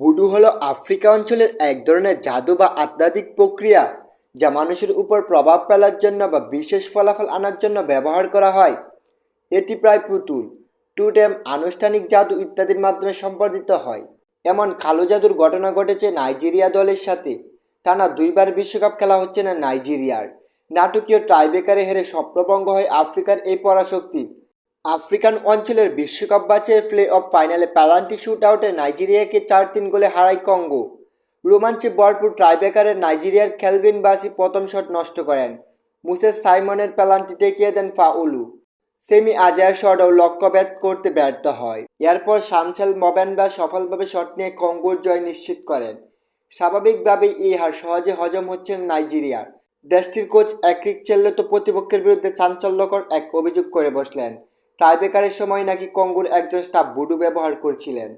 Voodoo হলো Africa অঞ্চলের এক ধরনের জাদু বা আধ্যাত্মিক প্রক্রিয়া যা মানুষের উপর প্রভাব ফেলার জন্য বা বিশেষ ফলাফল আনার জন্য ব্যবহার করা হয়। এটি প্রায় পুতুল, টুটেম, আনুষ্ঠানিক জাদু ইত্যাদির মাধ্যমে সম্পাদিত হয়। এমন কালো জাদুর ঘটনা ঘটেছে নাইজেরিয়া দলের সাথে। টানা দুইবার বিশ্বকাপ খেলা হচ্ছে না নাইজেরিয়ার। নাটকীয় টাইবেকারে হেরে স্বপ্নভঙ্গ হয় আফ্রিকার এই পরাশক্তি। আফ্রিকান অঞ্চলের বিশ্বকাপ বাছের প্লে অফ ফাইনালে প্যালান্টি শুট আউটে নাইজেরিয়াকে চার তিন গোলে হারায় কঙ্গো। রোমাঞ্চে ভরপুর ট্রাইবেকারে নাইজেরিয়ার খেলবিন বাসি প্রথম শট নষ্ট করেন। মুসেস সাইমনের প্যালান্টি টেকিয়ে দেন ফাউলু। সেমি আজার শটও লক্ষ্য ব্যাট করতে ব্যর্থ হয়। এরপর সানসেল মবেনবা সফলভাবে শট নিয়ে কঙ্গোর জয় নিশ্চিত করেন। স্বাভাবিকভাবেই এই হার সহজে হজম হচ্ছে না নাইজেরিয়ার। দেশটির কোচ একরিক চেল্লো তো প্রতিপক্ষের বিরুদ্ধে চাঞ্চল্যকর এক অভিযোগ করে বসলেন। টাইবেকারের সময় নাকি কঙ্গুর একজন স্টাফ বুডু ব্যবহার করছিলেন।